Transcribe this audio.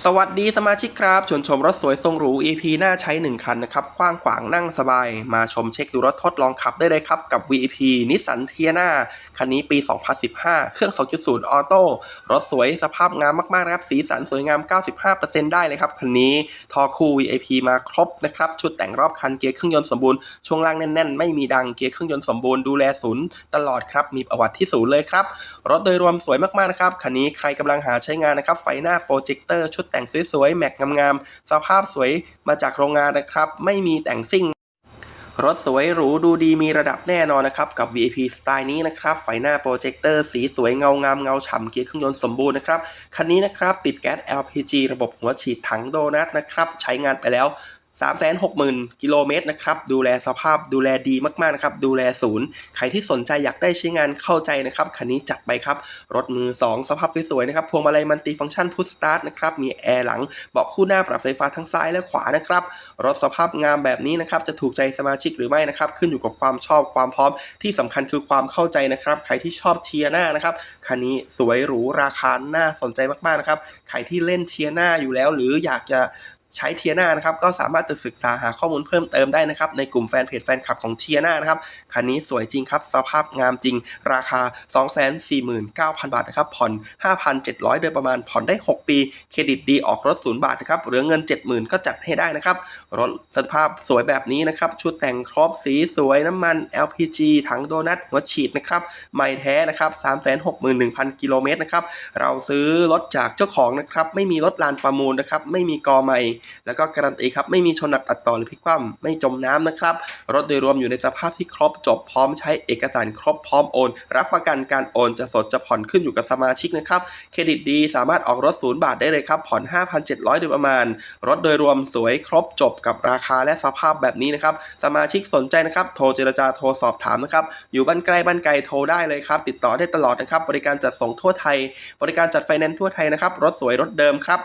สวัสดีสมาชิกครับชวนชมรถสวยทรงหรู EP หน้าใช้ 1 คันนะครับกว้างขวางนั่งสบาย มาชมเช็คดูรถทดลองขับได้เลยครับ กับ VEP นิสสันเทียนาคันนี้ปี 2015 เครื่อง 2.0 ออโต้รถสวยสภาพงามมากๆนะครับสีสันสวยงาม 95%ได้เลยครับ คันนี้ทอคู่ VIP มาครบนะครับ ชุดแต่งรอบคันเกียร์เครื่องยนต์สมบูรณ์ช่วงล่างแน่นๆ ไม่มีดังเกียร์เครื่องยนต์สมบูรณ์ดูแลศูนย์ตลอดครับมีประวัติที่ศูนย์เลยครับรถโดยรวมสวยมากๆนะครับคันนี้ใครกำลังหาใช้งานนะครับไฟหน้าโปรเจคเตอร์ชุดแต่งสวยๆ แม็กงามๆ สภาพสวยมาจากโรงงานนะครับ ไม่มีแต่งซิ่ง รถสวยหรูดูดีมีระดับแน่นอนนะครับ กับ VIP สไตล์นี้นะครับ ไฟหน้าโปรเจคเตอร์สีสวยเงางามเงาฉ่ำเกียร์เครื่องยนต์สมบูรณ์นะครับ คันนี้นะครับติดแก๊ส LPG ระบบหัวฉีดถังโดนัทนะครับ ใช้งานไปแล้ว 360,000 กิโลเมตรนะครับ ดูแลสภาพดูแลดีมากๆนะครับ ดูแลศูนย์ ใครที่สนใจอยากได้ใช้งานเข้าใจนะครับ คันนี้จัดไปครับ รถมือ 2 สภาพสวยๆนะครับ พวงมาลัยมันติฟังก์ชันพุชสตาร์ทนะครับ มีแอร์หลัง เบาะคู่หน้าปรับไฟฟ้าทั้งซ้ายและขวานะครับ รถสภาพงามแบบนี้นะครับ จะถูกใจสมาชิกหรือไม่นะครับ ขึ้นอยู่กับความชอบความพร้อม ที่สำคัญคือความเข้าใจนะครับ ใครที่ชอบเทียร่านะครับ คันนี้สวยหรูราคาน่าสนใจมากๆนะครับ ใครที่เล่นเทียร่าอยู่แล้ว หรืออยากจะ ใช้เทียนานะครับก็สามารถศึกษาหาข้อมูลเพิ่มเติมได้นะครับในกลุ่มแฟนเพจแฟนคลับของเทียนานะครับคันนี้สวยจริงครับสภาพงามจริง ราคา 249,000 บาทนะครับผ่อน 5,700 โดยประมาณผ่อนได้ 6 ปี เครดิตดีออกรถศูนย์บาทนะครับเหลือเงิน 70,000 ก็จัดให้ได้นะครับรถสภาพสวยแบบนี้นะครับชุดแต่งครบสีสวยน้ำมัน LPG ถังโดนัทหัวฉีดนะครับใหม่แท้นะครับ361,000 กิโลเมตรนะครับเราซื้อรถจากเจ้าของนะครับไม่มีรถลานประมูลนะครับไม่มีกอใหม่แล้วก็การันตีครับไม่มีชนหนักตัดต่อหรือพลิกคว่ำไม่จมน้ำนะครับรถโดยรวมอยู่ในสภาพที่ครบจบพร้อมใช้เอกสารครบพร้อมโอน รับประกันการโอนจะสดจะผ่อนขึ้นอยู่กับสมาชิกนะครับเครดิตดีสามารถออกรถศูนย์บาทได้เลยครับผ่อน 5,700โดยประมาณ รถโดยรวมสวยครบจบกับราคาและสภาพแบบนี้นะครับสมาชิกสนใจนะครับโทรเจรจาโทรสอบถามนะครับอยู่บ้านใกล้บ้านไกลโทรได้เลยครับติดต่อได้ตลอดนะครับบริการจัดส่งทั่วไทย บริการจัดไฟแนนซ์ทั่วไทยนะครับรถสวยรถเดิมครับ